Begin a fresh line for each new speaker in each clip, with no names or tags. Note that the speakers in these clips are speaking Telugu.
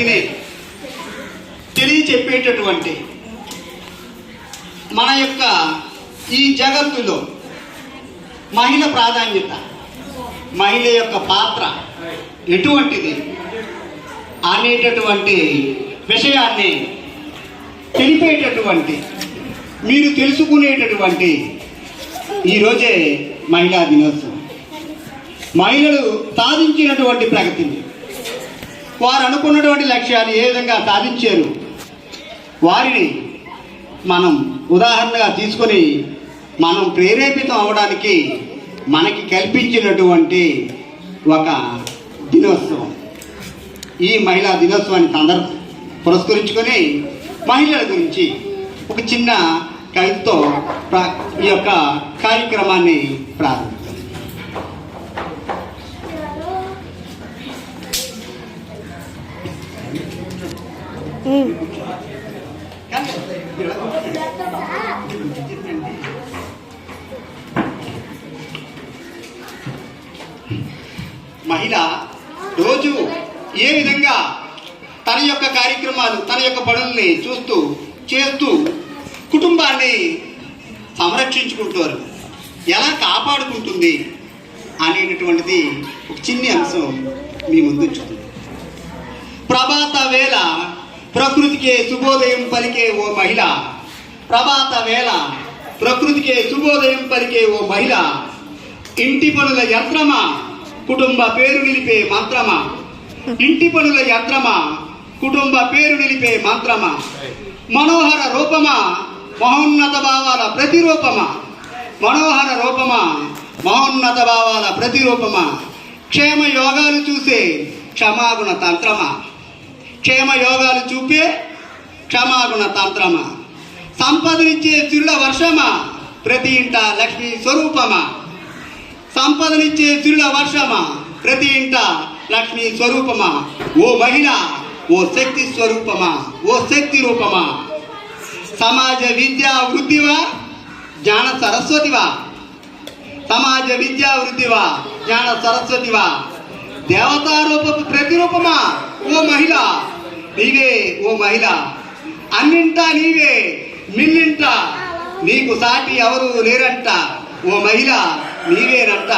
శక్తిని తెలియచెప్పేటటువంటి మన యొక్క ఈ జగత్తులో మహిళ ప్రాధాన్యత మహిళ యొక్క పాత్ర ఎటువంటిది అనేటటువంటి విషయాన్ని తెలిపేటటువంటి మీరు తెలుసుకునేటటువంటి ఈరోజే మహిళా దినోత్సవం. మహిళలు సాధించినటువంటి ప్రగతిని వారు అనుకున్నటువంటి లక్ష్యాన్ని ఏ విధంగా సాధించారు? వారిని మనం ఉదాహరణగా తీసుకొని మనం ప్రేరేపితం అవ్వడానికి మనకి కల్పించినటువంటి ఒక దినోత్సవం. ఈ మహిళా దినోత్సవాన్ని సందర్భ పురస్కరించుకొని మహిళల గురించి ఒక చిన్న కవితతో ప్ర- ఈ యొక్క కార్యక్రమాన్ని ప్రారంభిస్తాం మహిళ రోజు ఏ విధంగా తన యొక్క కార్యక్రమాలు తన యొక్క పనుల్ని చూస్తూ చేస్తూ కుటుంబాన్ని సంరక్షించుకుంటారు ఎలా కాపాడుకుంటుంది అనేటటువంటిది ఒక చిన్ని అంశం మీ ముందు ఉంచుతుంది. ప్రభాత వేళ ప్రకృతికే శుభోదయం పలికే ఓ మహిళ. ప్రభాత వేళ ప్రకృతికే శుభోదయం పలికే ఓ మహిళ. ఇంటి పనుల యంత్రమా కుటుంబ పేరు నిలిపే మంత్రమా. ఇంటి పనుల యంత్రమా కుటుంబ పేరు నిలిపే మంత్రమా. మనోహర రూపమా మహోన్నత భావాల ప్రతిరూపమా. మనోహర రూపమా మహోన్నత భావాల ప్రతిరూపమా. క్షేమ యోగాలు చూసే క్షమాగుణ తంత్రమా. క్షేమ యోగాలు చూపే క్షమాగుణ తంత్రమా? సంపదనిచ్చే చిరుల వర్షమా? ప్రతి ఇంట లక్ష్మీ స్వరూపమా? సంపదనిచ్చే చిరుల వర్షమా? ప్రతి ఇంట లక్ష్మీ స్వరూపమా? ఓ మహిళ ఓ శక్తి స్వరూపమా? ఓ శక్తి రూపమా? సమాజ విద్యా వృద్ధివా? జ్ఞాన సరస్వతివా? సమాజ విద్యా వృద్ధివా? జ్ఞాన సరస్వతివా? దేవతారూపపు ప్రతిరూపమా? ఓ మహిళ నీవే ఓ మహిళ. అన్నింటా నీవే మిన్నింట. నీకు సాటి ఎవరు లేరంట. ఓ మహిళ నీవేనంట.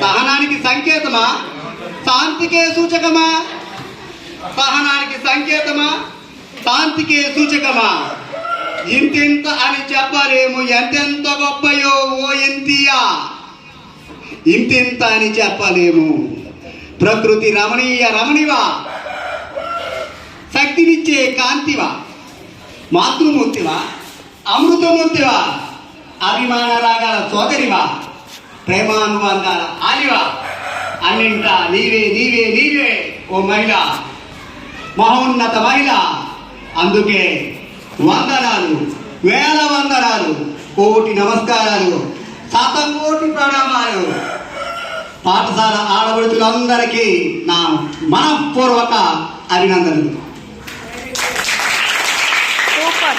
సహనానికి సంకేతమా? శాంతికే సూచకమా? సహనానికి సంకేతమా? శాంతికే సూచకమా? ఇంతింత అని చెప్పలేము. ఎంతెంత గొప్పయో ఓ ఎంతియా ఇంతింత అని చెప్పలేము. ప్రకృతి రమణీయ రమణివా. శక్తినిచ్చే కాంతివా. మాతృమూర్తివా. అమృతమూర్తివా. అభిమాన రాగాల సోదరివా. ప్రేమానుబంధాల ఆలివా. అన్నింట నీవే నీవే నీవే ఓ మహిళ. మహోన్నత మహిళ. అందుకే వందనాలు వేల వందనాలు కోటి నమస్కారాలు శతకోటి ప్రణామాలు. పాఠశాల ఆడబడుతులందరికీ నా మనపూర్వక అభినందనలు.